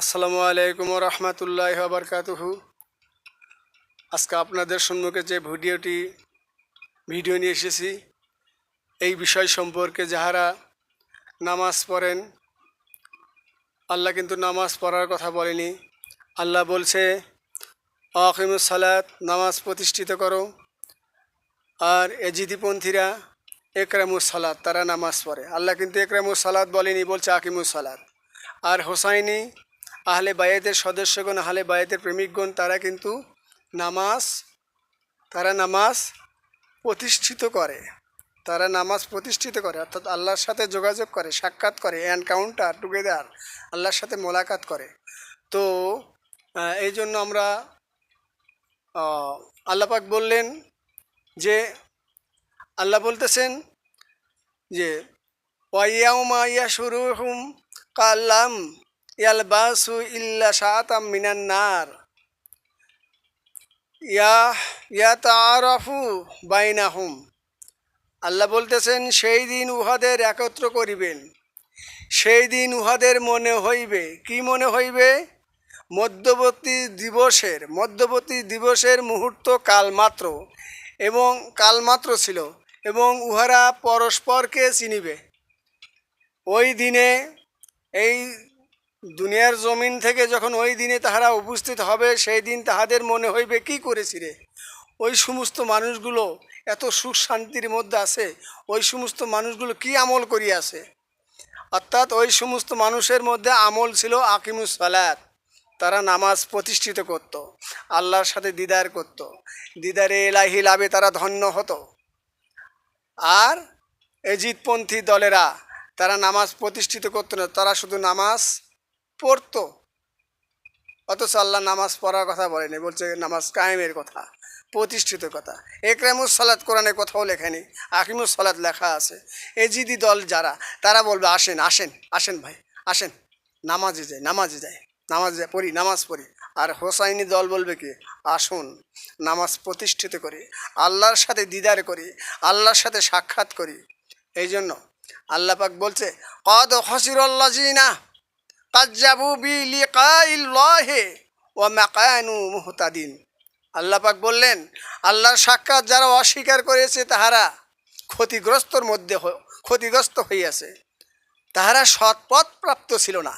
আসসালামু আলাইকুম রহমতুল্লাহ বারকাতুহু। আজকে আপনাদের সম্মুখে যে ভিডিওটি, ভিডিও নিয়ে এসেছি, এই বিষয় সম্পর্কে যাহারা নামাজ পড়েন, আল্লাহ কিন্তু নামাজ পড়ার কথা বলেনি। আল্লাহ বলছে সালাত, নামাজ প্রতিষ্ঠিত করো। আর এজিদিপন্থীরা একরামুস সালাত, তারা নামাজ পড়ে। আল্লাহ কিন্তু একরামুস সালাত বলেনি, বলছে আকিমুস সালাত। আর হোসাইনি আহলে বায়েতের সদস্যগণ, আহলে বায়েতের প্রেমিকগণ, তারা কিন্তু নামাজ, তারা নামাজ প্রতিষ্ঠিত করে। তারা নামাজ প্রতিষ্ঠিত করে, অর্থাৎ আল্লাহর সাথে যোগাযোগ করে, সাক্ষাৎ করে এনকাউন্টার টুগেদার আল্লাহর সাথে মোলাকাত করে। তো এই জন্য আমরা আল্লাপাক বললেন যে, আল্লাহ বলতেছেন যে, ওয়াইয়াউমা হুম কাল্লাম ইয়ালবাসু ইল্লা শাতাম মিনান নার। ইয়া ইয়া তারাফু বাইনাহুম। আল্লাহ বলতেছেন, সেই দিন উহাদের একত্র করিবেন। সেই দিন উহাদের মনে হইবে। কি মনে হইবে? মধ্যবর্তী দিবসের মধ্যবর্তী দিবসের মুহূর্ত কালমাত্র এবং কালমাত্র ছিল এবং উহারা পরস্পরকে চিনিবে। ওই দিনে এই দুনিয়ার জমিন থেকে যখন ওই দিনে তাহারা উপস্থিত হবে, সেই দিন তাহাদের মনে হইবে, কি করেছি রে? ওই সমস্ত মানুষগুলো এত সুখ শান্তির মধ্যে আছে, ওই সমস্ত মানুষগুলো কি আমল করিয়াছে? অর্থাৎ ওই সমস্ত মানুষের মধ্যে আমল ছিল আকিমুস সালাত। তারা নামাজ প্রতিষ্ঠিত করত, আল্লাহর সাথে দিদার করত। দিদারে এলাহি লাভে তারা ধন্য হতো। আর এজিদপন্থী দলেরা তারা নামাজ প্রতিষ্ঠিত করতো না, তারা শুধু নামাজ পড়তো। অথচ আল্লাহ নামাজ পড়ার কথা বলেনি, বলছে নামাজ কায়েমের কথা, প্রতিষ্ঠিত কথা। একরামুস সালাত কোরআনে কোথাও লেখেনি, আকিমুস সালাত লেখা আছে। এজিদি দল যারা, তারা বলবে, আসেন আসেন আসেন ভাই, আসেন। নামাজে যাই নামাজে যাই, নামাজ পড়ি নামাজ পড়ি। আর হোসাইনি দল বলবে কি, আসুন, নামাজ প্রতিষ্ঠিত করি, আল্লাহর সাথে দিদার করি, আল্লাহর সাথে সাক্ষাৎ করি। এই জন্য আল্লাহ পাক বলছে, কদ হসিরল্লাজিনা কাজ্জাবু বি ওয়া মাকানু মুহতাদিন। আল্লাহ বললেন, আল্লাহর সাক্ষাৎ যারা অস্বীকার করেছে, তাহারা ক্ষতিগ্রস্তর মধ্যে ক্ষতিগ্রস্ত হইয়াছে। তাহারা সৎপথ প্রাপ্ত ছিল না।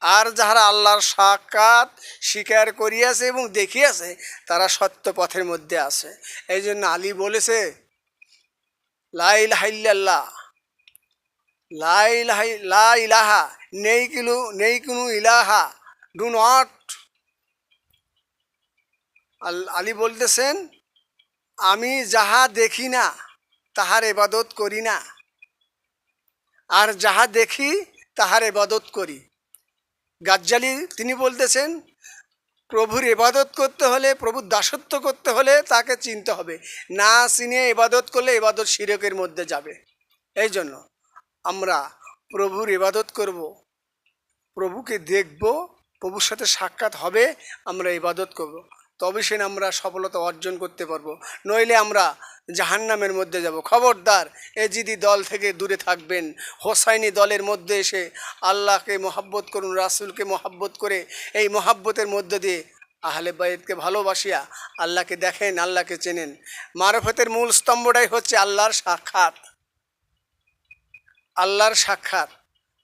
আর যাহারা আল্লাহর সাক্ষাৎ স্বীকার করিয়াছে এবং দেখিয়াছে, তারা সত্য পথের মধ্যে আছে। এই জন্য আলী বলেছে লাইল হাইল্লাহ লাই লাই লা ইলাহা নেই কিলু, নেই কোনো ইলাহা। ডু নট আলী বলতেছেন, আমি যাহা দেখি না, তাহার এবাদত করি না। আর যাহা দেখি, তাহার এবাদত করি। গাজ্জালি তিনি বলতেছেন, প্রভুর এবাদত করতে হলে, প্রভুর দাসত্ব করতে হলে তাকে চিনতে হবে। না চিনে এবাদত করলে এবাদত শিরকের মধ্যে যাবে। এই জন্য আমরা প্রভুর ইবাদত করব। প্রভুকে দেখব, প্রভুর সাথে সাক্ষাৎ হবে, আমরা ইবাদত করব। তবে সে আমরা সফলতা অর্জন করতে পারব। নইলে আমরা জাহান্নামের মধ্যে যাব। খবরদার, এজিদি দল থেকে দূরে থাকবেন। হোসাইনি দলের মধ্যে এসে আল্লাহকে মহাব্বত করুন, রাসুলকে মহাব্বত করে এই মহাব্বতের মধ্য দিয়ে আহলে বাইদকে ভালোবাসিয়া আল্লাহকে দেখেন, আল্লাহকে চেনেন। মারফতের মূল স্তম্ভটাই হচ্ছে আল্লাহর সাক্ষাৎ। আল্লাহর সাক্ষাৎ।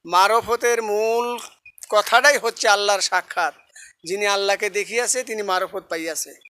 মারফতের মূল কথাটাই হচ্ছে আল্লাহর সাক্ষাৎ। যিনি আল্লাহকে দেখিয়াছে তিনি মারফত পাইয়াছে।